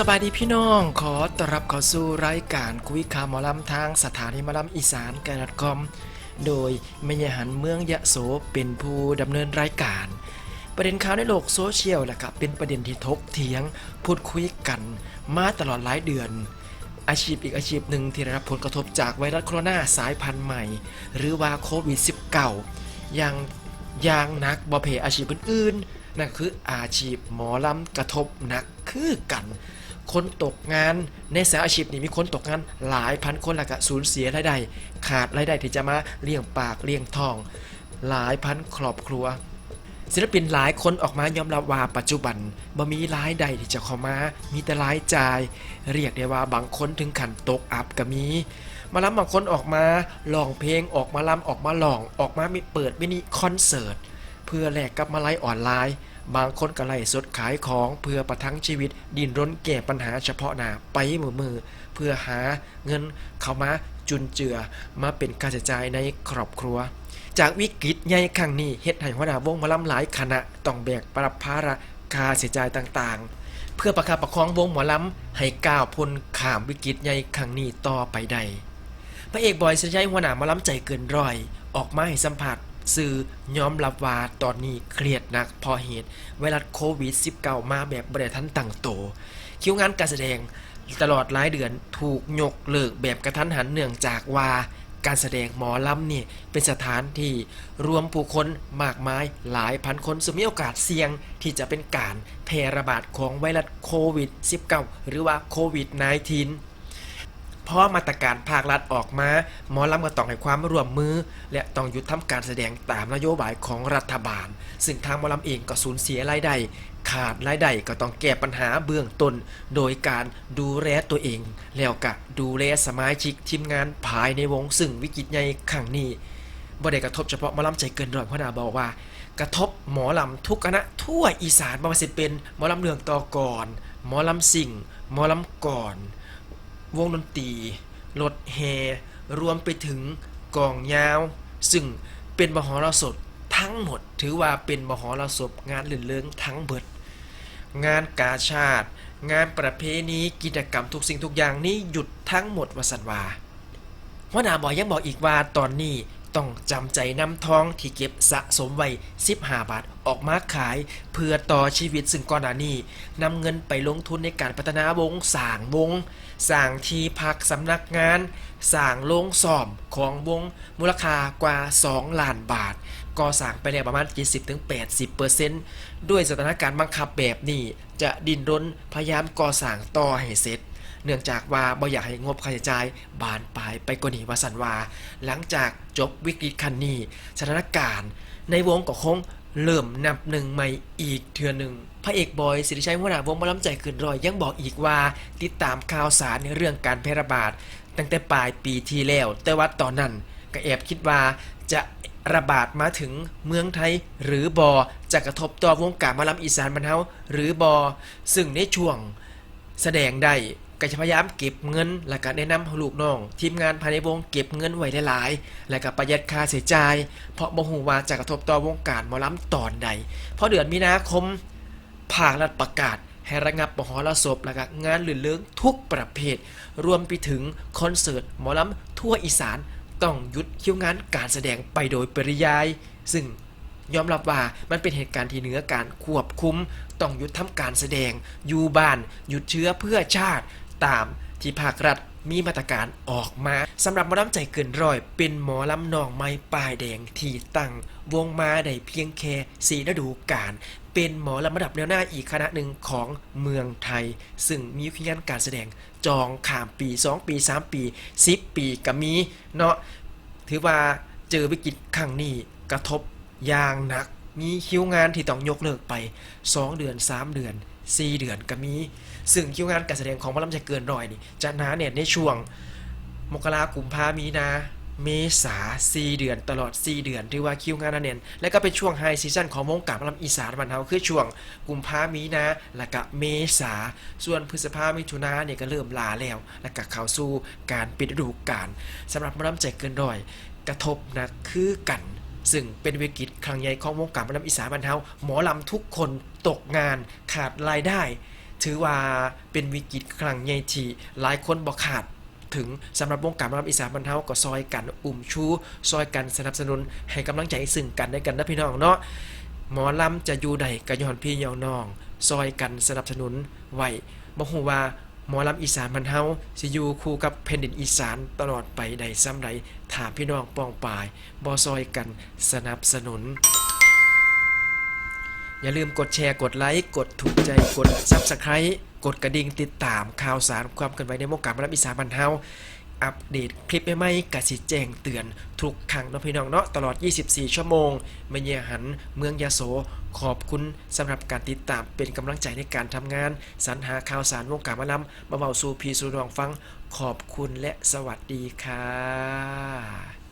สบายดีพี่น้อง ขอต้อนรับเข้าสู่รายการคุยข่าวหมอลำทางสถานีหมอลำอีสานกระคอมโดยเมยหันเมืองยะโสเป็นผู้ดำเนินรายการ ประเด็นข่าวในโลกโซเชียลแหละครับเป็นประเด็นที่ทกเถียง พูดคุยกันมาตลอดหลายเดือน อาชีพอีกอาชีพหนึ่งที่ได้รับผลกระทบจากไวรัสโคโรนาสายพันธุ์ใหม่ หรือว่าโควิด -19 อย่างอย่างหนักบ่เพอาชีพอื่นๆนั่นคืออาชีพหมอลำกระทบหนักคือกัน คนตกงานในสายอาชีพนี้มีคนตกงานหลายพันคนและก็สูญเสียรายได้ขาดรายได้ที่จะมาเลี้ยงปากเลี้ยงท้อง หลายพันครอบครัว ศิลปินหลายคนออกมายอมรับว่าปัจจุบันบ่มีรายได้ที่จะเข้ามา มีแต่รายจ่าย เรียกได้ว่าบางคนถึงขันตกอับก็มีมาล้ำบางคนออกมาร้องเพลงออกมาล้ำออกมาร้องออกมามีเปิดมินิคอนเสิร์ตเพื่อแลกกับมาไลฟ์ออนไลน์ บางคนก็ไล่สดขายของเพื่อประทังชีวิต ดินรนแก้ปัญหาเฉพาะหน้าไปมือมือ เพื่อหาเงินเข้ามาจุนเจือมาเป็นกาใช้จ่ายในครอบครัว จากวิกฤตใหญ่ครั้งนี้เฮ็ดให้หัวหน้าวงหมาลำหลายคณะต้องแบกปรับภาระค่าใช้จ่ายต่างๆ เพื่อประคับประคองวงหมอลำให้ก้าวพ้นข้ามวิกฤตใหญ่ครั้งนี้ต่อไปได้พระเอกบอยสิริชัยหัวหน้าหมาล้ำใจเกินร้อย ออกมาให้สัมผัส สื่อยอมรับว่าตอนนี้เครียดหนักพอเหตุไวรัสโควิด -19 มาแบบบริทันตั้งโต คิวงานการแสดงตลอดหลายเดือนถูกยกเลิกแบบกระทันหันเนื่องจากว่าการแสดงหมอลำนี่เป็นสถานที่รวมผู้คนมากมายหลายพันคนซึ่งมีโอกาสเสี่ยงที่จะเป็นการแพร่ระบาดของไวรัสโควิด -19 หรือว่าโควิด -19 พราะมาตรการภาครัฐออกมา หมอลำก็ต้องให้ความร่วมมือ และต้องหยุดทำการแสดงตามนโยบายของรัฐบาล ซึ่งทางหมอลำเองก็สูญเสียรายได้ขาดรายได้ก็ต้องแก้ปัญหาเบื้องต้น โดยการดูแลตัวเอง แล้วก็ดูแลสมาชิกทีมงานภายในวงซึ่งวิกฤตใหญ่ครั้งนี้บ่ได้กระทบเฉพาะหมอลำใจเกินร้อยพนาบอกว่า กระทบหมอลำทุกคณะทั่วอีสานบ่ว่าสิเป็นหมอลำเรืองต่อก่อน หมอลำสิ่งหมอลำก่อน วงดนตรีรถแห่รวมไปถึงกองยาว ซึ่งเป็นมหรสพทั้งหมด ถือว่าเป็นมหรสพงานลื่นเลิงทั้งเบิด งานกาชาติ งานประเพณีกิจกรรมทุกสิ่งทุกอย่างนี้หยุดทั้งหมดวสันวาหัวหน้าบอกยังบอกอีกว่าตอนนี้ ต้องจำใจนำทองที่เก็บสะสมไว้15 บาทออกมาขาย เพื่อต่อชีวิตซึ่งก่อนหน้านี้นำเงินไปลงทุนในการพัฒนาวงสร้างวงสร้างที่พักสำนักงานสร้างโรงสอบของวงมูลค่ากว่า 2 ล้านบาทก่อสร้างไปแล้วประมาณ 70-80%ด้วยสถานการณ์บังคับแบบนี้จะดิ้นรนพยายามก่อสร้างต่อให้เสร็จ เนื่องจากว่าบ่อยากให้งบค่าใช้จ่ายบานปลายไปกว่านี้ว่าสันว่าหลังจากจบวิกฤตคันนี้สถานการณ์ในวงก็คงเริ่มนับหนึ่งใหม่อีกเทือหนึ่งพระเอกบอยสิริชัยหัวหน้าวงหมาล้ำใจขึ้นรอยยังบอกอีกว่าติดตามข่าวสารในเรื่องการแพร่ระบาด ตั้งแต่ปลายปีที่แล้ว แต่ว่าตอนนั้นก็แอบคิดว่าจะระบาดมาถึงเมืองไทยหรือบอจะกระทบต่อวงการมาล้ำอีสานบรรเทาหรือบอซึ่งในช่วงแสดงได้ ก็จะพยายามเก็บเงิน และก็แนะนำลูกน้อง ทีมงานภายในวงเก็บเงินไว้หลายๆ และก็ประหยัดค่าใช้จ่ายเพราะบ่ฮู้ว่าจะกระทบต่อวงการหมอลำตอนใด เพราะเดือนมีนาคมภาครัฐประกาศให้ระงับมหรสพและก็งานลื่นเลิงทุกประเภท รวมไปถึงคอนเสิร์ตหมอลำทั่วอีสานต้องหยุดคิวงานการแสดงไปโดยปริยาย ซึ่งยอมรับว่ามันเป็นเหตุการณ์ที่เหนือการควบคุม ต้องหยุดทำการแสดง อยู่บ้าน หยุดเชื้อเพื่อชาติ ตามที่ภาครัฐมีมาตรการออกมาสำหรับหมอลำใจเกินร้อยเป็นหมอลำนองไม้ป้ายแดงที่ตั้งวงมาได้เพียงแค่สีฤดูกาลเป็นหมอลำระดับแนวหน้าอีกคณะหนึ่งของเมืองไทย ซึ่งมีคิวงานการแสดงจองข้ามปี 2 ปี 3 ปี 10 ปีก็มีเนาะถือว่าเจอวิกฤตครั้งนี้กระทบอย่างหนัก มีคิวงานที่ต้องยกเลิกไป 2 เดือน 3 เดือน 4เดือนก็มี ซึ่งคิวงานการแสดงของหมอลำใจเกินร้อยนี่จะหนาเนี่ยในช่วง มกรากุมภามีนาเมษา4เดือนตลอด 4 เดือนถือว่าคิวงานนเน่นและก็เป็นช่วงไฮซีซั่นของวงการมอลำอีสานบ้านเฮาคือช่วงกุมภามีนาและก็เมษาส่วนพฤษภามิถุนาเนี่ยก็เริ่มลาแล้ว และก็เข้าสู่การปิดฤดูกาลสำหรับมอลำใจเกินร้อย กระทบหนักคือกัน ซึ่งเป็นวิกฤตครั้งใหญ่ของวงการหมอลำอีสานบ้านเฮาหมอลำทุกคนตกงานขาดรายได้ ถือว่าเป็นวิกฤตครั้งใหญ่ที่หลายคนบ่คาดถึงสำหรับวงการหมอลำอีสานบรรเทาก็ซอยกันอุ่มชูซอยกันสนับสนุนให้กำลังใจซึ่งกันและกันนะพี่น้องเนาะหมอลำจะอยู่ใดก็ย้อนพี่ย้อนน้อง ซอยกันสนับสนุนไว้บ่ฮู้ว่า หมอลำอีสานบรรเทาสิอยู่คู่กับแผ่นดินอีสานตลอดไปใดซ้ำใดถามพี่น้องป้องปายบ่ซอยกันสนับสนุน อย่าลืมกดแชร์กดไลค์ กดถูกใจกด Subscribe กดกระดิ่งติดตามข่าวสารความเคลื่อนไหวในวงการบรรอีสานบันเทา อัปเดตคลิปใหม่ๆกสิแจ้งเตือน ทุกครั้งนะพี่น้องเนาะตลอด 24 ชั่วโมงเม่เยหันเมืองยาโส ขอบคุณสำหรับการติดตามเป็นกำลังใจในการทำงาน สรรหาข่าวสารวงการมะลำมาเบาสู่พีสู่รองฟัง ขอบคุณและสวัสดีค่ะ